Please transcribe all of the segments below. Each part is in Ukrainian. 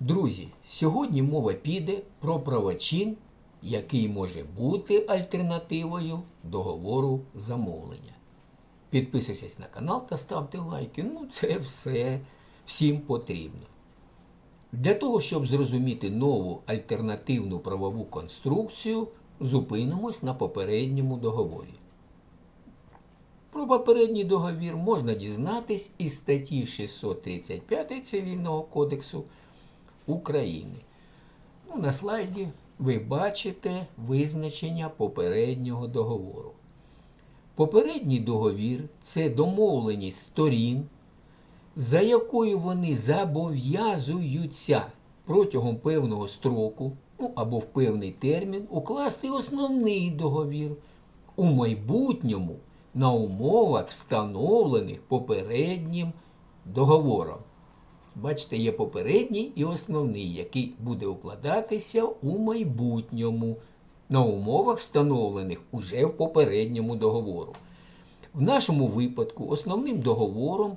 Друзі, сьогодні мова піде про правочин, який може бути альтернативою договору замовлення. Підписуйтесь на канал та ставте лайки. Ну, це все всім потрібно. Для того, щоб зрозуміти нову альтернативну правову конструкцію, зупинимось на попередньому договорі. Про попередній договір можна дізнатись із статті 635 Цивільного кодексу України. Ну, на слайді ви бачите визначення попереднього договору. Попередній договір це домовленість сторін, за якою вони зобов'язуються протягом певного строку ну, або в певний термін укласти основний договір у майбутньому на умовах, встановлених попереднім договором. Бачите, є попередній і основний, який буде укладатися у майбутньому на умовах, встановлених уже в попередньому договору. В нашому випадку основним договором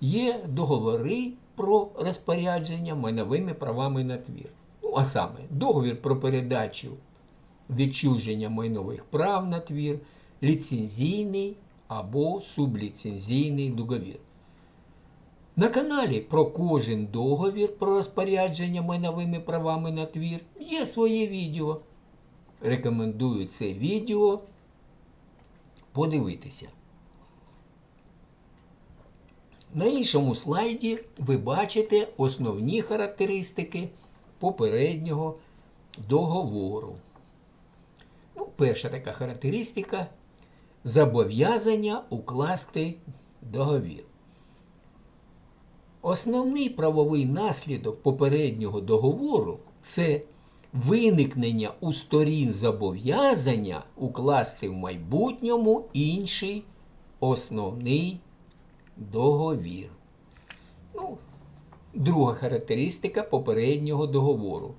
є договори про розпорядження майновими правами на твір. Ну, а саме, договір про передачу відчуження майнових прав на твір, ліцензійний або субліцензійний договір. На каналі про кожен договір про розпорядження майновими правами на твір є своє відео. Рекомендую це відео подивитися. На іншому слайді ви бачите основні характеристики попереднього договору. Ну, перша така характеристика зобов'язання укласти договір. Основний правовий наслідок попереднього договору це виникнення у сторін зобов'язання укласти в майбутньому інший основний договір. Ну, друга характеристика попереднього договору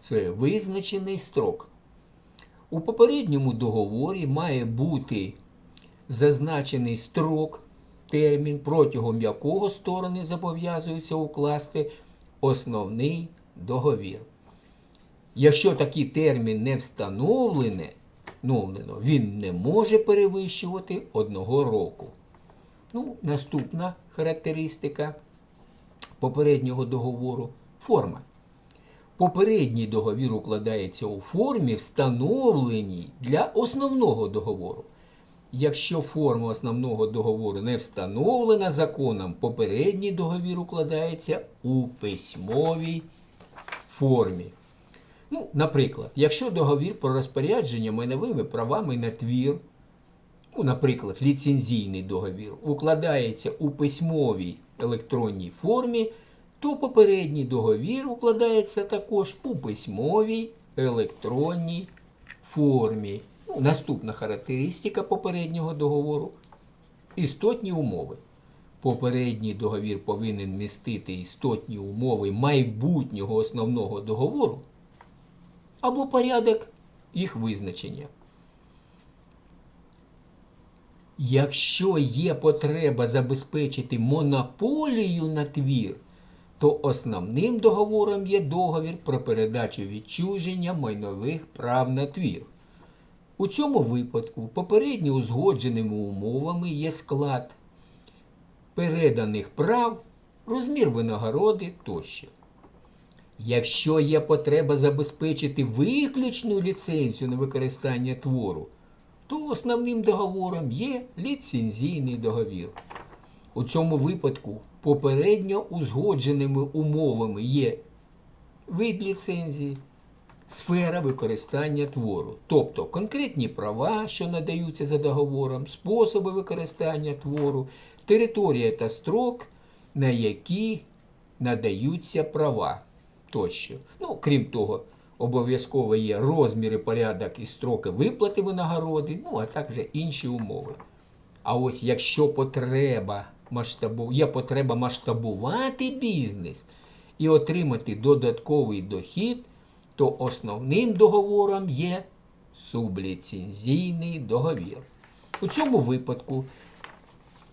це визначений строк. У попередньому договорі має бути зазначений строк, термін, протягом якого сторони зобов'язуються укласти основний договір. Якщо такий термін не встановлено, він не може перевищувати одного року. Ну, наступна характеристика попереднього договору форма. Попередній договір укладається у формі, встановленій для основного договору. Якщо форма основного договору не встановлена законом, попередній договір укладається у письмовій формі. Ну, Наприклад, якщо договір про розпорядження майновими правами на твір, ну, наприклад, ліцензійний договір, укладається у письмовій електронній формі, то попередній договір укладається також у письмовій електронній формі. Наступна характеристика попереднього договору істотні умови. Попередній договір повинен містити істотні умови майбутнього основного договору або порядок їх визначення. Якщо є потреба забезпечити монополію на твір, то основним договором є договір про передачу відчуження майнових прав на твір. У цьому випадку попередньо узгодженими умовами є склад переданих прав, розмір винагороди тощо. Якщо є потреба забезпечити виключну ліцензію на використання твору, то основним договором є ліцензійний договір. У цьому випадку попередньо узгодженими умовами є вид ліцензії, сфера використання твору, тобто конкретні права, що надаються за договором, способи використання твору, територія та строк, на які надаються права тощо. Ну, крім того, обов'язково є розміри, порядок і строки виплати винагороди, ну а також інші умови. А ось якщо потреба масштабу... є потреба масштабувати бізнес і отримати додатковий дохід, то основним договором є субліцензійний договір. У цьому випадку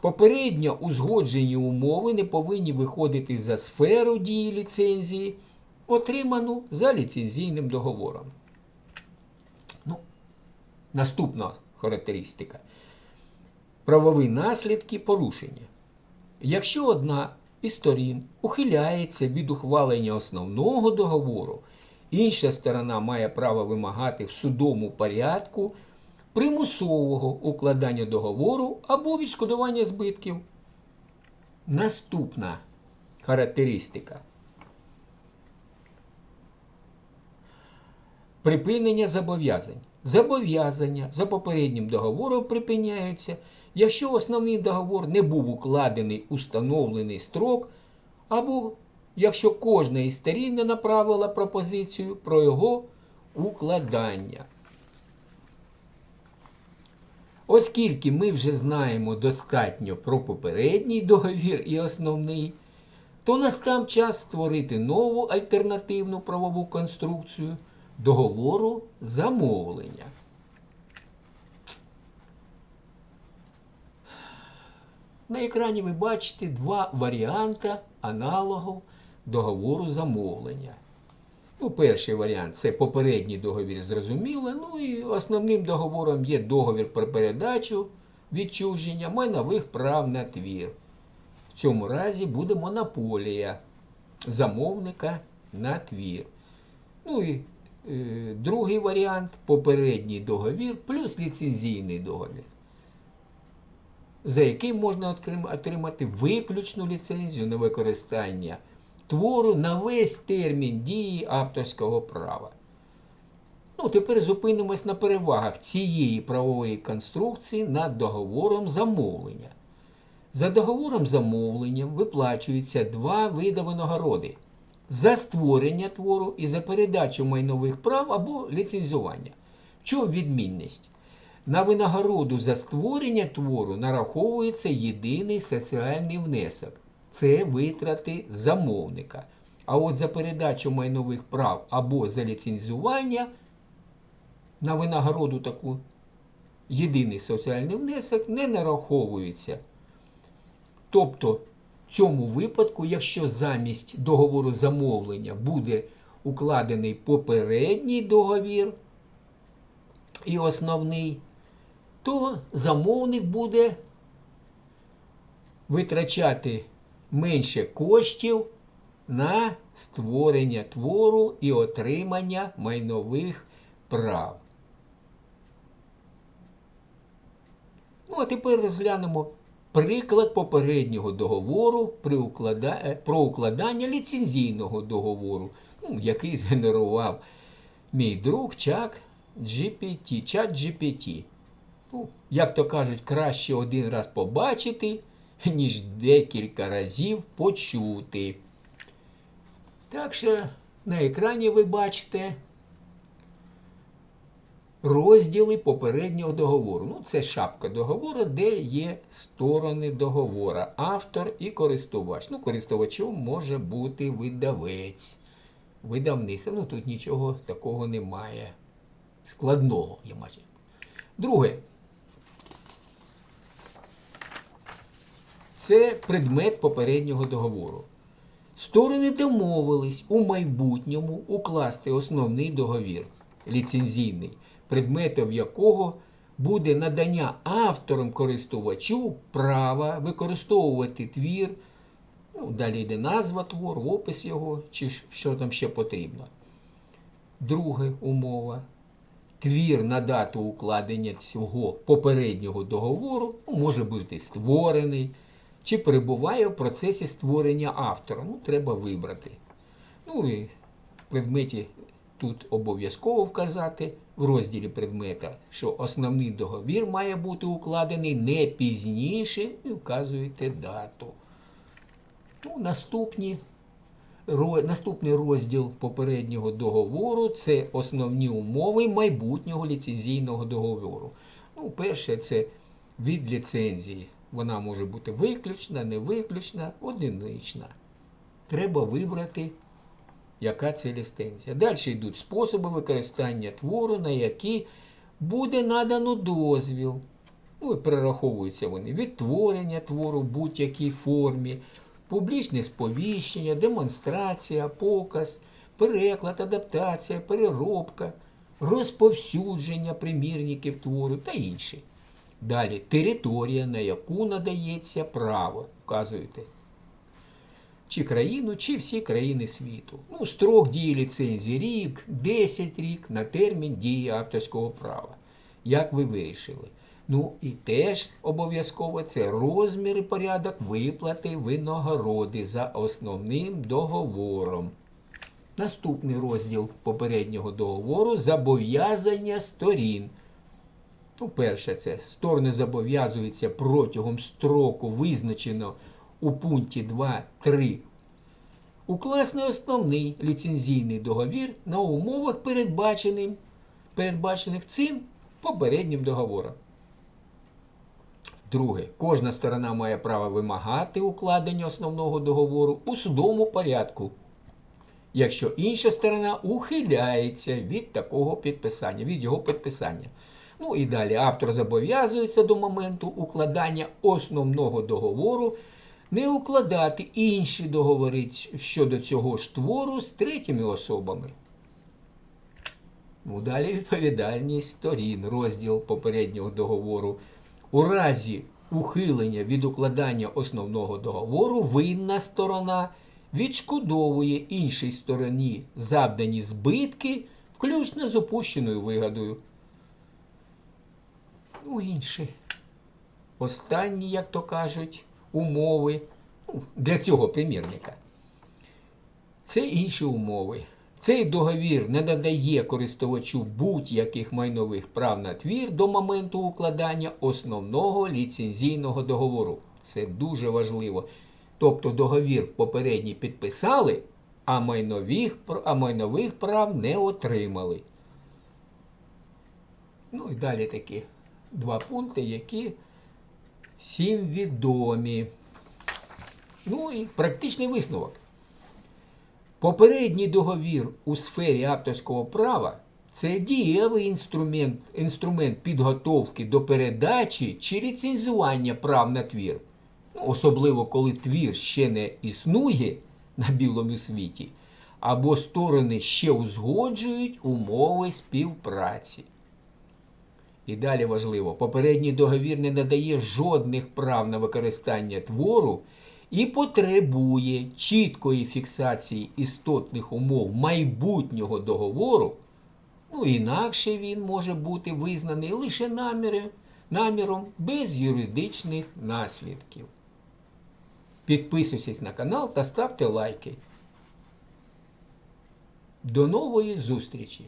Попередньо узгоджені умови не повинні виходити за сферу дії ліцензії, отриману за ліцензійним договором. Ну, наступна характеристика. Правові наслідки порушення. Якщо одна із сторін ухиляється від ухвалення основного договору, інша сторона має право вимагати в судовому порядку примусового укладання договору або відшкодування збитків. Наступна характеристика. Припинення зобов'язань. Зобов'язання за попереднім договором припиняються, якщо основний договор не був укладений у встановлений строк, або якщо кожна із сторін не направила пропозицію про його укладання. Оскільки ми вже знаємо достатньо про попередній договір і основний, то настав час створити нову альтернативну правову конструкцію договору замовлення. На екрані ви бачите два варіанти аналогу договору замовлення. Ну, перший варіант це попередній договір, зрозуміло. Ну і основним договором є договір про передачу відчуження майнових прав на твір. В цьому разі буде монополія замовника на твір. Ну і е, другий варіант попередній договір плюс ліцензійний договір, за яким можна отримати виключну ліцензію на використання твору на весь термін дії авторського права. Ну, тепер зупинимось на перевагах цієї правової конструкції над договором замовлення. За договором замовлення виплачуються два види винагороди за створення твору і за передачу майнових прав або ліцензування. В чому відмінність? На винагороду за створення твору нараховується єдиний соціальний внесок. Це витрати замовника. А от за передачу майнових прав або за ліцензування на винагороду таку єдиний соціальний внесок не нараховується. Тобто, в цьому випадку, якщо замість договору замовлення буде укладений попередній договір і основний, то замовник буде витрачати менше коштів на створення твору і отримання майнових прав. Ну, а тепер розглянемо приклад попереднього договору при уклада... е, про укладання ліцензійного договору, ну, який згенерував мій друг Чак GPT, чат GPT. Ну, як то кажуть, краще один раз побачити, ніж декілька разів почути. Так що на екрані ви бачите розділи попереднього договору. Ну, це шапка договору, де є сторони договора, автор і користувач. Ну, користувачом може бути видавець, видавниця. Ну, тут нічого такого немає. Складного, я бачу. Друге. Це предмет попереднього договору. Сторони домовились у майбутньому укласти основний договір ліцензійний, предметом якого буде надання авторам користувачу права використовувати твір. Ну, далі йде назва твору, опис його, чи що там ще потрібно. Друга умова. Твір на дату укладення цього попереднього договору ну, може бути створений чи перебуває в процесі створення автора. Ну, треба вибрати. Ну і в предметі тут обов'язково вказати в розділі предмета, що основний договір має бути укладений не пізніше і вказуєте дату. Ну, наступні, ро- наступний розділ попереднього договору це основні умови майбутнього ліцензійного договору. Ну, перше, це від ліцензії. Вона може бути виключна, не виключна, одинична. Треба вибрати, яка це ліцензія. Далі йдуть способи використання твору, на які буде надано дозвіл. Ну і перераховуються вони відтворення твору в будь-якій формі, публічне сповіщення, демонстрація, показ, переклад, адаптація, переробка, розповсюдження примірників твору та інші. Далі територія, на яку надається право, вказуєте. Чи країну, чи всі країни світу. Ну, строк дії ліцензії рік, 10 рік на термін дії авторського права. Як ви вирішили? Ну і теж обов'язково це розмір і порядок виплати винагороди за основним договором. Наступний розділ попереднього договору зобов'язання сторін. Ну, перше, це сторони зобов'язуються протягом строку, визначено у пункті 2.3, укласти основний ліцензійний договір на умовах, передбаченим, передбачених цим попереднім договором. Друге, кожна сторона має право вимагати укладення основного договору у судовому порядку, якщо інша сторона ухиляється від такого підписання, від його підписання. Ну і далі автор зобов'язується до моменту укладання основного договору не укладати інші договори щодо цього ж твору з третіми особами. Ну, далі відповідальність сторін, розділ попереднього договору. У разі ухилення від укладання основного договору винна сторона відшкодовує іншій стороні завдані збитки, включно з опущеною вигадою. Ну, інші. Останні, як то кажуть, умови ну, для цього примірника. Це інші умови. Цей договір не надає користувачу будь-яких майнових прав на твір до моменту укладання основного ліцензійного договору. Це дуже важливо. Тобто договір попередній підписали, а майнових, а майнових прав не отримали. Ну і далі такі два пункти, які всім відомі. Ну і практичний висновок. Попередній договір у сфері авторського права це дієвий інструмент, інструмент підготовки до передачі чи ліцензування прав на твір. Ну, Особливо, коли твір ще не існує на білому світі, або сторони ще узгоджують умови співпраці. І далі важливо, попередній договір не надає жодних прав на використання твору і потребує чіткої фіксації істотних умов майбутнього договору, ну інакше він може бути визнаний лише наміри, наміром без юридичних наслідків. Підписуйтесь на канал та ставте лайки. До нової зустрічі!